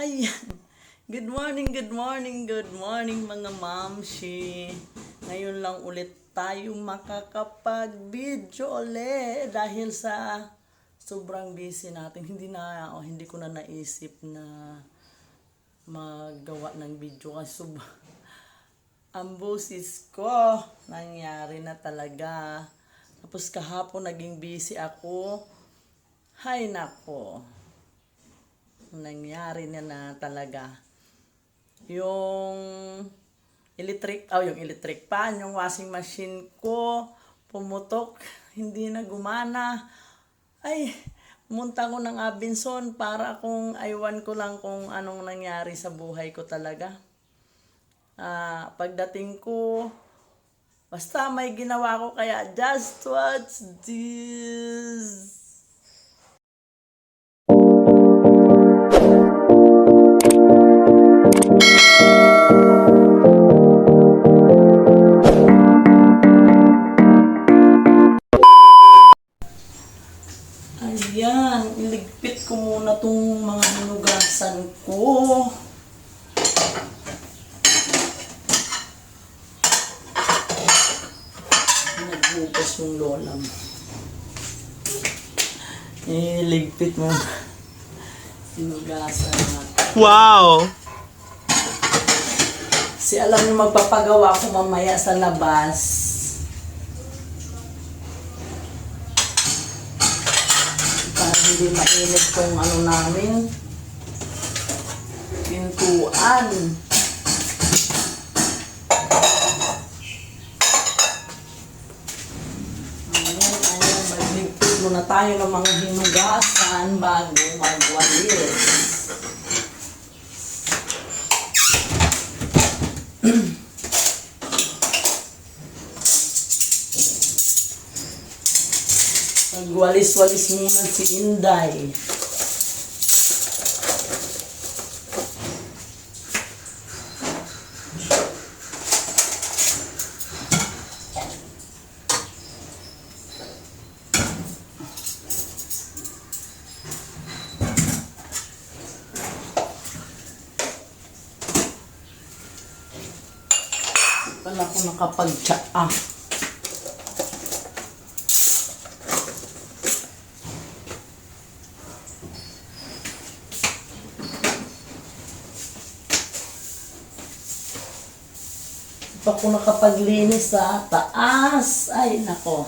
Ayan. Good morning, good morning, good morning mga mamshi. Ngayon lang ulit tayo makakapag-video ulit dahil sa sobrang busy natin. Hindi na, oh, hindi ko na naisip na maggawa ng video kasi sob ang boses ko nangyari na talaga. Tapos kahapon naging busy ako. Hay nako nangyari na na talaga. Yung electric, oh, yung electric pan, yung washing machine ko, pumutok, hindi na gumana. Ay, munta ko ng Abinson para kung aywan ko lang kung anong nangyari sa buhay ko talaga. Ah, pagdating ko, basta may ginawa ko kaya just watch this. Ayan, iligpit ko muna tong mga hinugasan ko. Naghugas yung lola mo. Iligpit mo. Hinugasan natin. Wow! Si alam niyo magpapagawa ko mamaya sa labas. Para hindi mainit tong ano namin. Pintuan. Ayan, ayan. Magligpit muna tayo ng mga hinugasan bago magwalis. Nagwalis-walis muna si Inday. Wala ko nakapag-tsaa. Pa ko nakapaglinis sa taas. Ay, nako.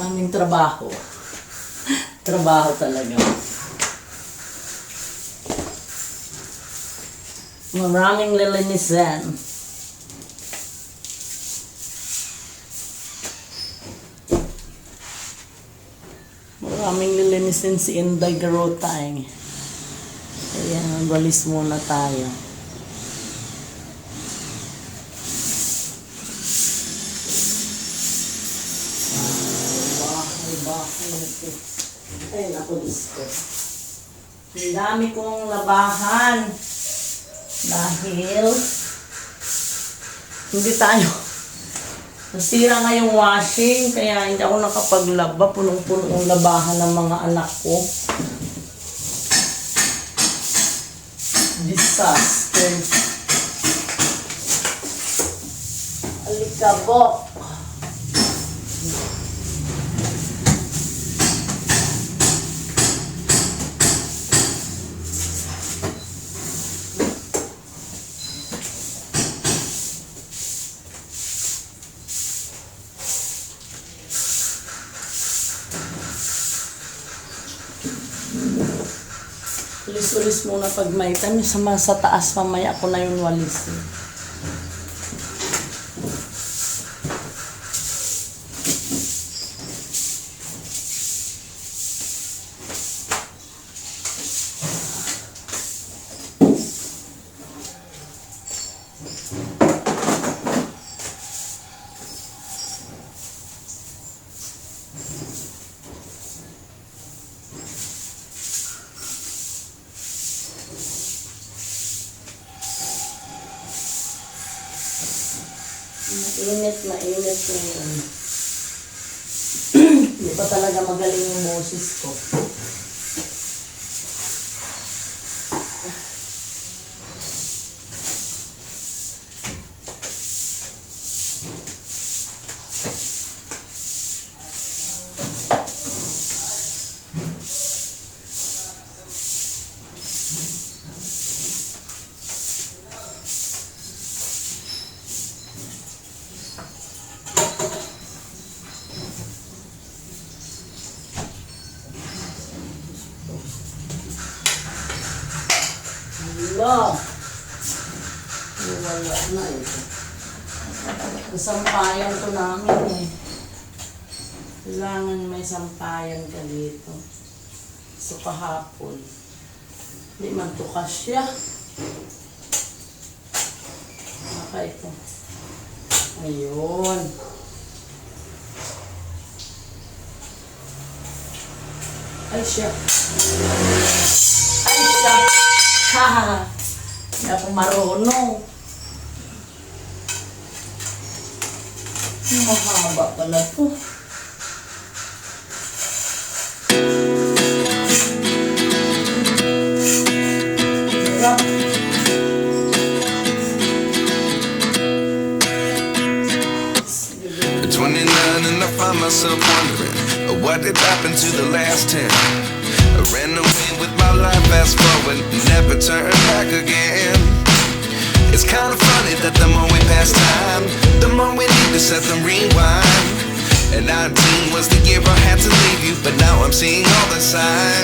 Naming trabaho. trabaho talaga. Maraming lilinisan. Maraming lilinisin si Inday Garotay. Ayan, balis muna tayo. Bahay, bahay nito. Ay, naku, Diyos ko. Ang dami kong labahan. Dahil, hindi tayo. Nasira nga yung washing, kaya hindi ako nakapaglaba. Punong-puno yung labahan ng mga anak ko. Disaster. Alikabok. Ulis-ulis muna pag may time. Sa, sa taas mamaya ako na yung walis. eh. Mainit, mainit na yun. Hindi pa talaga magaling yung boses ko. Ito. Wala na eh. ito. Isang payan to namin eh. Kailangan may sampayan ka dito. So kahapon. Hindi magtukas siya. Baka ito. Ayun. Ay siya. Ay siya. Ha ha ha. Hindi ako marunong. Mahaba pala to. seeing all the signs.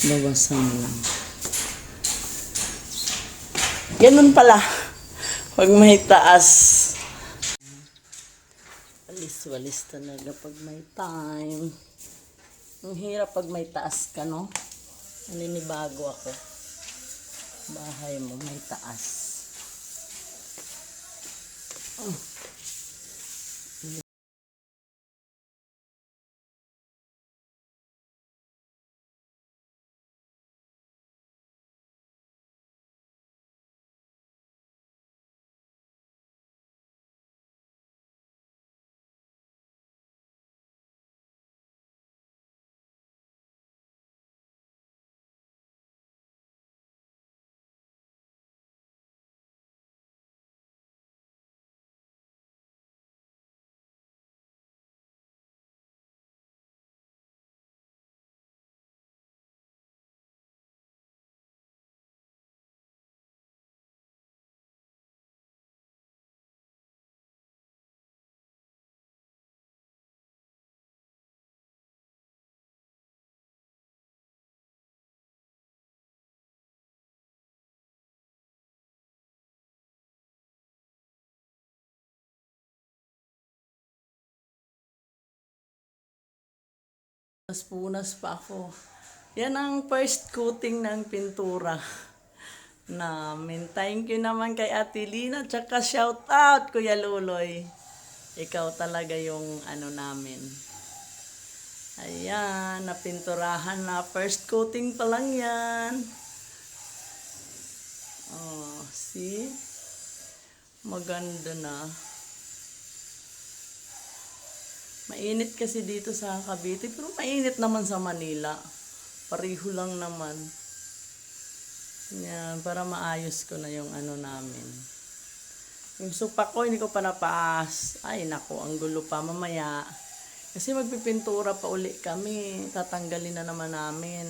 Tapos bawasan lang. Ganun pala. Huwag may taas. Walis-walis talaga pag may time. Ang hirap pag may taas ka, no? Naninibago ako. Bahay mo, may taas. Oh. Punas pa ako. Yan ang first coating ng pintura namin. Thank you naman kay Ate Lina. Tsaka shout out, Kuya Luloy. Ikaw talaga yung ano namin. Ayan, napinturahan na. First coating pa lang yan. Oh, see? Maganda na. Mainit kasi dito sa Cavite, pero mainit naman sa Manila. Pareho lang naman. Yan, para maayos ko na yung ano namin. Yung supa ko, hindi ko pa napaas. Ay, nako, ang gulo pa mamaya. Kasi magpipintura pa uli kami. Tatanggalin na naman namin.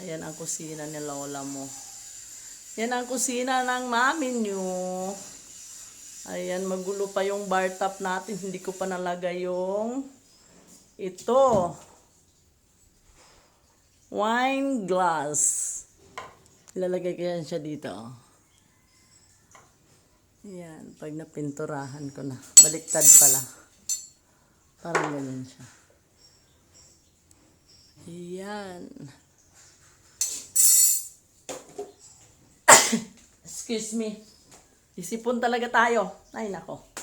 Ayan ang kusina ni Lola mo. Yan ang kusina ng mami nyo. Ayan, magulo pa yung bar top natin. Hindi ko pa nalagay yung ito. Wine glass. Ilalagay ko yan siya dito. Yan, pag napinturahan ko na. Baliktad pala. Parang ganyan siya. Yan. Excuse me. Isipon talaga tayo. Ay, nako.